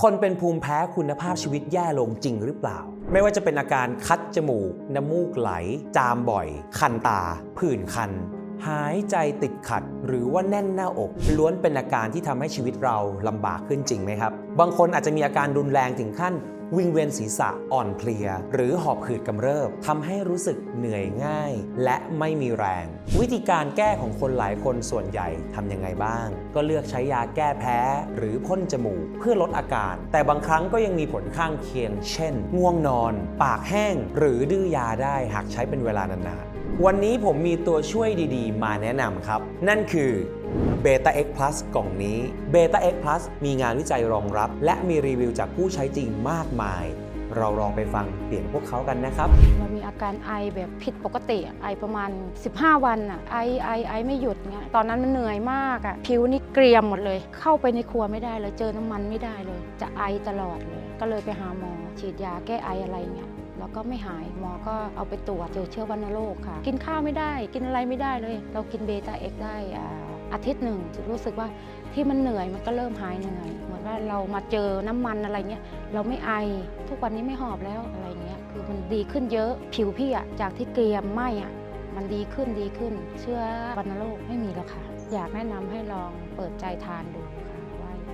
คนเป็นภูมิแพ้คุณภาพชีวิตแย่ลงจริงหรือเปล่า ไม่ว่าจะเป็นอาการคัดจมูก น้ำมูกไหล จามบ่อย คันตา ผื่นคัน หายใจติดขัด หรือว่าแน่นหน้าอก ล้วนเป็นอาการที่ทำให้ชีวิตเราลำบากขึ้นจริงไหมครับ บางคนอาจจะมีอาการรุนแรงถึงขั้น วิงเวียนศีรษะอ่อนเพลีย หรือหอบหืดกำเริบทำให้รู้สึกเหนื่อยง่าย และไม่มีแรง วิธีการแก้ของคนหลายคนส่วนใหญ่ทำยังไงบ้าง ก็เลือกใช้ยาแก้แพ้ หรือพ่นจมูกเพื่อลดอาการ แต่บางครั้งก็ยังมีผลข้างเคียง เช่น ง่วงนอน ปากแห้ง หรือดื้อยาได้หากใช้เป็นเวลานานๆวันนี้ผมมีตัวช่วยดีๆ มาแนะนำครับ นั่นคือ Beta X Plus กล่องนี้ Beta X Plus มีงานวิจัยรองรับ และมีรีวิวจากผู้ใช้จริงมากมาย เราลองไปฟังเสียงพวกเขากันนะครับ เรามีอาการไอแบบผิดปกติไอประมาณ 15 วันอะไอไอไอไม่หยุดเงี้ยตอนนั้นมันเหนื่อยมากอะผิวนี่เกรียมหมดเลย เข้าไปในครัวไม่ได้เลยเจอน้ำมันไม่ได้เลย จะไอตลอดเลย ก็เลยไปหาหมอ ฉีดยาแก้ไออะไรเงี้ยแล้วก็ไม่หายหมอก็เอาไปตรวจเจอเชื้อวัณโรคค่ะ กินข้าวไม่ได้กินอะไรไม่ได้เลย เรากินเบต้าเอ็กได้ อาทิตย์หนึ่งรู้สึกว่าที่มันเหนื่อยมันก็เริ่มหายเหนื่อยเหมือนว่าเรามาเจอน้ำมันอะไรเงี้ยเราไม่ไอทุกวันนี้ไม่หอบแล้วอะไรเงี้ยคือมันดีขึ้นเยอะผิวพี่อะจากที่เกรียมไหมอะมันดีขึ้นดีขึ้น เชื้อวัณโรคไม่มีแล้วค่ะ อยากแนะนำให้ลองเปิดใจทานดูค่ะ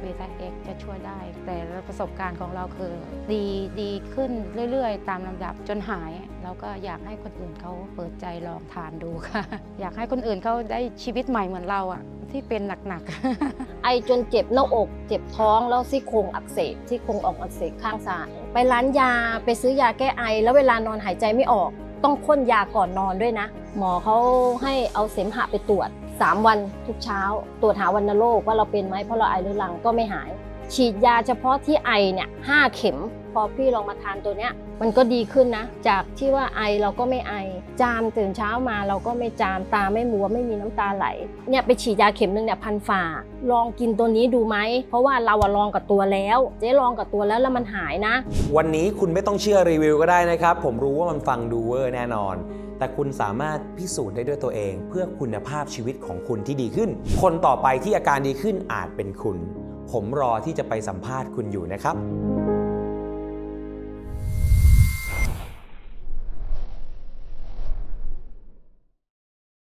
เบต้าเอ็กจะช่วยได้ แต่ประสบการณ์ของเราคือ ดีดีขึ้นเรื่อยๆ ตามลำดับจนหายแล้วก็อยากให้คนอื่นเขาเปิดใจลองทานดูค่ะ อยากให้คนอื่นเขาได้ชีวิตใหม่เหมือนเราอะที่เป็นหนักๆ ไอจนเจ็บหน้าอก เจ็บท้องแล้วซี่โครงอักเสบซี่โครงออกอักเสบข้างซ้ายไปร้านยาไปซื้อยาแก้ไอ แล้วเวลานอนหายใจไม่ออก ต้องพ่นยาก่อนนอนด้วยนะ หมอเขาให้เอาเสมหะไปตรวจ 3 วันทุกเช้าตรวจหาวัณโรคว่าเราเป็นไหมเพราะเราไอเรื้อรังก็ไม่หาย ฉีดยาเฉพาะที่ไอเนี่ยห้าเข็ม พอพี่ลองมาทานตัวเนี้ยมันก็ดีขึ้นนะ จากที่ว่าไอเราก็ไม่ไอ จามตื่นเช้ามาเราก็ไม่จามตาไม่มัวไม่มีน้ำตาไหลเนี่ยไปฉีดยาเข็มหนึ่งเนี่ยพันฝ่า ลองกินตัวนี้ดูไหม เพราะว่าเราอะลองกับตัวแล้ว เจ๊ลองกับตัวแล้วแล้วมันหายนะ วันนี้คุณไม่ต้องเชื่อรีวิวก็ได้นะครับ ผมรู้ว่ามันฟังดูเวอร์แน่นอน แต่คุณสามารถพิสูจน์ได้ด้วยตัวเอง เพื่อคุณภาพชีวิตของคุณที่ดีขึ้น คนต่อไปที่อาการดีขึ้นอาจเป็นคุณ ผมรอที่จะไปสัมภาษณ์คุณอยู่นะครับ